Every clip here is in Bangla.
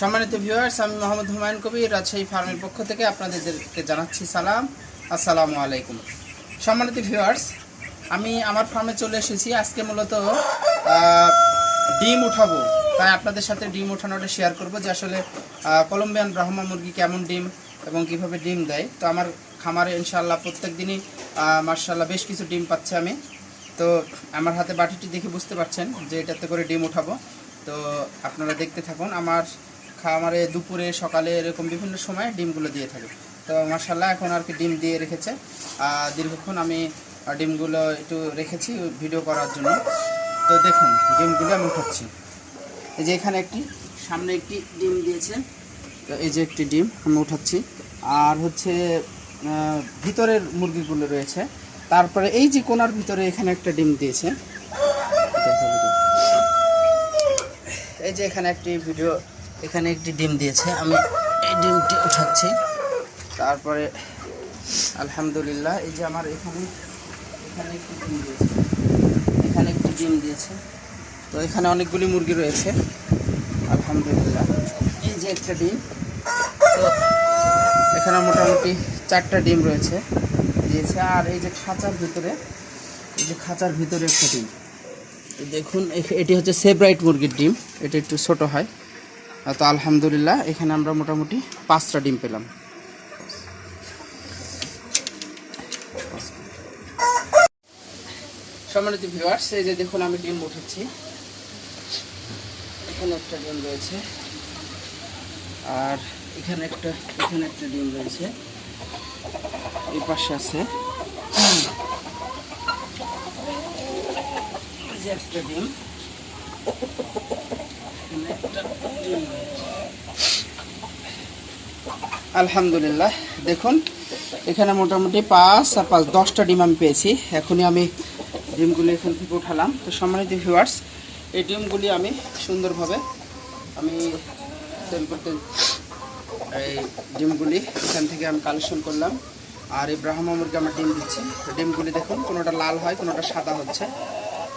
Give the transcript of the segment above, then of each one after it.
সম্মানিত ভিউয়ার্স আমি মোহাম্মদ হুমায়ুন কবির, রাজশাহী ফার্মের পক্ষ থেকে আপনাদেরকে জানাচ্ছি সালাম। আসসালামু আলাইকুম। সম্মানিত ভিউয়ার্স আমি আমার ফার্মে চলে এসেছি। আজকে মূলত ডিম উঠাবো। তাই আপনাদের সাথে ডিম ওঠানোটা শেয়ার করব যে আসলে কলম্বিয়ান ব্রাহ্মা মুরগি কেমন ডিম এবং কীভাবে ডিম দেয়। তো আমার খামারে ইনশাল্লাহ প্রত্যেক দিনই মার্শাল্লাহ বেশ কিছু ডিম পাচ্ছে আমি। তো আমার হাতে বাটিটি দেখে বুঝতে পারছেন যে এটাতে করে ডিম উঠাবো। তো আপনারা দেখতে থাকুন। আমার খামারে দুপুরে, সকালে এরকম বিভিন্ন সময় ডিমগুলো দিয়ে থাকে। তো মার্শাল্লাহ এখন আর কি ডিম দিয়ে রেখেছে। আর দীর্ঘক্ষণ আমি ডিমগুলো একটু রেখেছি ভিডিও করার জন্য। তো দেখুন, ডিমগুলো আমি উঠাচ্ছি এই যে এখানে একটি, সামনে একটি ডিম দিয়েছে। তো এই যে একটি ডিম আমি উঠাচ্ছি। আর হচ্ছে ভিতরের মুরগিগুলো রয়েছে। তারপরে এই যে কোনার ভিতরে এখানে একটা ডিম দিয়েছে। এই যে এখানে একটি ভিডিও এখানে একটি ডিম দিয়েছে, আমি এই ডিমটি উঠাচ্ছি। তারপরে, আলহামদুলিল্লাহ, এই যে আমার এখানে এখানে একটি ডিম দিয়েছে। এখানে একটি ডিম দিয়েছে। তো এখানে অনেকগুলি মুরগি রয়েছে। আলহামদুলিল্লাহ, এই যে একটা ডিম। তো এখানে মোটামুটি চারটা ডিম রয়েছে, দিয়েছে। আর এই যে খাঁচার ভিতরে, এই যে খাঁচার ভিতরে একটা ডিম। দেখুন এটি হচ্ছে সেব্রাইট মুরগির ডিম। এটা একটু ছোট হয়। তো আলহামদুলিল্লাহ, এখানে আমরা মোটামুটি পাঁচটা ডিম পেলাম। সম্মানিত ভিউয়ার্স এই যে দেখুন আমি ডিম উঠেছি। এখানে একটা ডিম রয়েছে। আর এখানে একটা এখানে একটা ডিম রয়েছে। এই পাশে আছে। একটা ডিম এখানে একটা ডিম রয়েছে। আলহামদুলিল্লাহ। দেখুন, এখানে মোটামুটি পাঁচ আর পাঁচ, দশটা ডিম আমি পেয়েছি। এখনই আমি ডিমগুলি এখান থেকে উঠালাম। তো সম্মানিত ভিউয়ার্স এই ডিমগুলি আমি সুন্দরভাবে আমি সেল করতে, এই ডিমগুলি এখান থেকে আমি কালেকশন করলাম। আর এই ব্রাহ্মা মুরগি আমার ডিম দিচ্ছে। ডিমগুলি দেখুন, কোনোটা লাল হয়, কোনোটা সাদা হচ্ছে।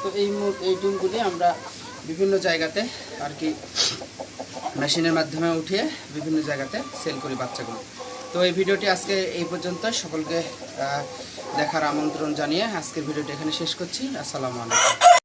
তো এই এই ডিমগুলি আমরা বিভিন্ন জায়গাতে আর কি মেশিনের মাধ্যমে উঠিয়ে বিভিন্ন জায়গাতে সেল করি বাচ্চাগুলো। তো এই ভিডিওটি আজকে এই পর্যন্ত। সকলকে দেখার আমন্ত্রণ জানিয়ে আজকের ভিডিওটি এখানে শেষ করছি। আসসালামু আলাইকুম।